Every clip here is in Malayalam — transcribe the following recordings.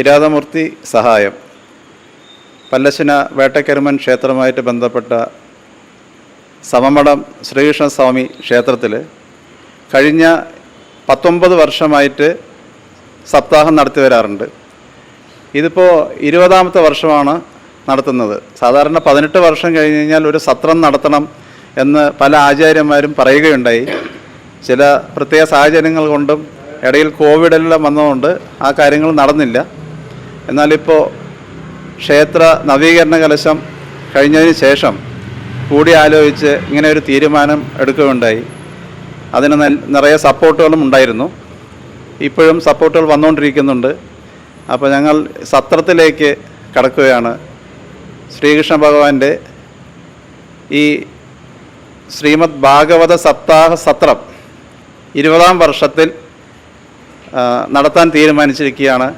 കിരാതമൂർത്തി സഹായം. പല്ലശ്ശന വേട്ടക്കരുമൻ ക്ഷേത്രമായിട്ട് ബന്ധപ്പെട്ട സമമടം ശ്രീകൃഷ്ണസ്വാമി ക്ഷേത്രത്തിൽ കഴിഞ്ഞ പത്തൊമ്പത് വർഷമായിട്ട് സപ്താഹം നടത്തി വരാറുണ്ട്. ഇതിപ്പോൾ ഇരുപതാമത്തെ വർഷമാണ് നടത്തുന്നത്. സാധാരണ പതിനെട്ട് വർഷം കഴിഞ്ഞ് കഴിഞ്ഞാൽ ഒരു സത്രം നടത്തണം എന്ന് പല ആചാര്യന്മാരും പറയുകയുണ്ടായി. ചില പ്രത്യേക സാഹചര്യങ്ങൾ കൊണ്ടും ഇടയിൽ കോവിഡെല്ലാം വന്നതുകൊണ്ട് ആ കാര്യങ്ങൾ നടന്നില്ല. എന്നാലിപ്പോൾ ക്ഷേത്ര നവീകരണ കലശം കഴിഞ്ഞതിന് ശേഷം കൂടി ആലോചിച്ച് ഇങ്ങനെ ഒരു തീരുമാനം എടുക്കുകയുണ്ടായി. അതിന് നിറയെ സപ്പോർട്ടുകളും ഉണ്ടായിരുന്നു. ഇപ്പോഴും സപ്പോർട്ടുകൾ വന്നുകൊണ്ടിരിക്കുന്നുണ്ട്. അപ്പോൾ ഞങ്ങൾ സത്രത്തിലേക്ക് കടക്കുകയാണ്. ശ്രീകൃഷ്ണ ഭഗവാന്റെ ഈ ശ്രീമദ് ഭാഗവത സപ്താഹ സത്രം ഇരുപതാം വർഷത്തിൽ നടത്താൻ തീരുമാനിച്ചിരിക്കുകയാണ്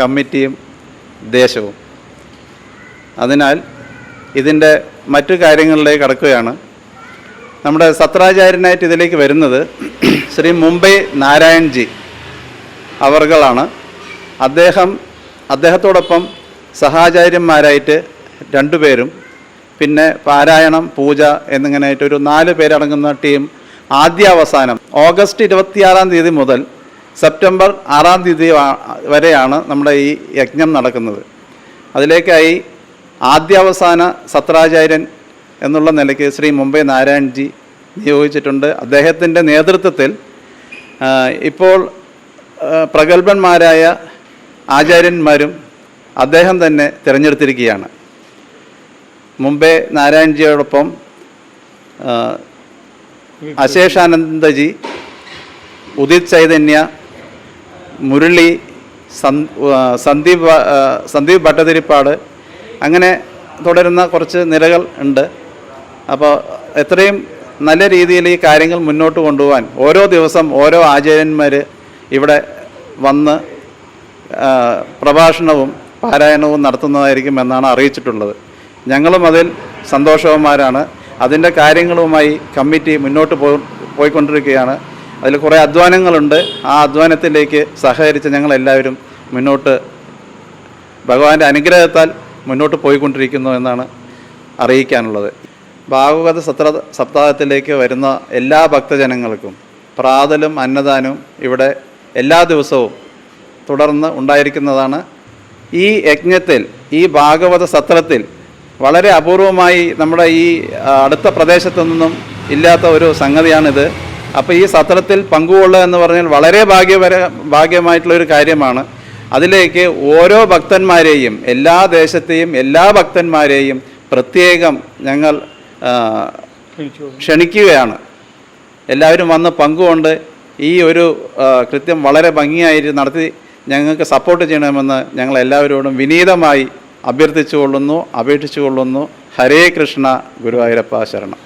കമ്മിറ്റിയും ദേശവും. അതിനാൽ ഇതിന്റെ മറ്റു കാര്യങ്ങളിലേക്ക് കടക്കുകയാണ്. നമ്മുടെ സത്രാചാര്യനായിട്ട് ഇതിലേക്ക് വരുന്നത് ശ്രീ മുംബൈ നാരായൺജി അവർകളാണ്. അദ്ദേഹം അദ്ദേഹത്തോടൊപ്പം സഹാചാര്യന്മാരായിട്ട് രണ്ടുപേരും പിന്നെ പാരായണം പൂജ എന്നിങ്ങനെയായിട്ട് ഒരു നാല് പേരടങ്ങുന്ന ടീം ആദ്യാവസാനം ഓഗസ്റ്റ് ഇരുപത്തിയാറാം തീയതി മുതൽ സെപ്റ്റംബർ ആറാം തീയതി വരെയാണ് നമ്മുടെ ഈ യജ്ഞം നടക്കുന്നത്. അതിലേക്കായി ആദ്യാവസാന സത്രാചാര്യൻ എന്നുള്ള നിലയ്ക്ക് ശ്രീ മുംബൈ നാരായൺജി നിയോഗിച്ചിട്ടുണ്ട്. അദ്ദേഹത്തിന്റെ നേതൃത്വത്തിൽ ഇപ്പോൾ പ്രഗത്ഭന്മാരായ ആചാര്യന്മാരും അദ്ദേഹം തന്നെ തിരഞ്ഞെടുത്തിരിക്കുകയാണ്. മുംബൈ നാരായൺജിയോടൊപ്പം അശേഷാനന്ദജി ഉദിത് ചൈതന്യ മുരളി സന്- സന്ദീപ് സന്ദീപ് ഭട്ടതിരിപ്പാട് അങ്ങനെ തുടരുന്ന കുറച്ച് നിരകൾ ഉണ്ട്. അപ്പോൾ എത്രയും നല്ല രീതിയിൽ ഈ കാര്യങ്ങൾ മുന്നോട്ട് കൊണ്ടുപോകാൻ ഓരോ ദിവസം ഓരോ ആചാര്യന്മാർ ഇവിടെ വന്ന് പ്രഭാഷണവും പാരായണവും നടത്തുന്നതായിരിക്കും എന്നാണ് അറിയിച്ചിട്ടുള്ളത്. ഞങ്ങളും അതിൽ സന്തോഷവന്മാരാണ്. അതിന്റെ കാര്യങ്ങളുമായി കമ്മിറ്റി മുന്നോട്ട് പോയിക്കൊണ്ടിരിക്കുകയാണ്. അതിൽ കുറേ അധ്വാനങ്ങളുണ്ട്. ആ അധ്വാനത്തിലേക്ക് സഹകരിച്ച് ഞങ്ങളെല്ലാവരും മുന്നോട്ട് ഭഗവാന്റെ അനുഗ്രഹത്താൽ മുന്നോട്ട് പോയിക്കൊണ്ടിരിക്കുന്നു എന്നാണ് അറിയിക്കാനുള്ളത്. ഭാഗവത സത്ര സപ്താഹത്തിലേക്ക് വരുന്ന എല്ലാ ഭക്തജനങ്ങൾക്കും പ്രാതലും അന്നദാനവും ഇവിടെ എല്ലാ ദിവസവും തുടർന്ന് ഉണ്ടായിരിക്കുന്നതാണ്. ഈ യജ്ഞത്തിൽ ഈ ഭാഗവത സത്രത്തിൽ വളരെ അപൂർവമായി നമ്മുടെ ഈ അടുത്ത പ്രദേശത്തു നിന്നും ഇല്ലാത്ത ഒരു സംഗതിയാണിത്. അപ്പോൾ ഈ സത്രത്തിൽ പങ്കുകൊള്ളുക എന്ന് പറഞ്ഞാൽ വളരെ ഭാഗ്യപര ഭാഗ്യമായിട്ടുള്ള ഒരു കാര്യമാണ്. അതിലേക്ക് ഓരോ ഭക്തന്മാരെയും എല്ലാ ദേശത്തെയും എല്ലാ ഭക്തന്മാരെയും പ്രത്യേകം ഞങ്ങൾ ക്ഷണിക്കുകയാണ്. എല്ലാവരും വന്ന് പങ്കുകൊണ്ട് ഈ ഒരു കൃത്യം വളരെ ഭംഗിയായിട്ട് നടത്തി ഞങ്ങൾക്ക് സപ്പോർട്ട് ചെയ്യണമെന്ന് ഞങ്ങൾ എല്ലാവരോടും വിനീതമായി അഭ്യർത്ഥിച്ചുകൊള്ളുന്നു അപേക്ഷിച്ചുകൊള്ളുന്നു. ഹരേ കൃഷ്ണ ഗുരുവായൂരപ്പ ശരണം.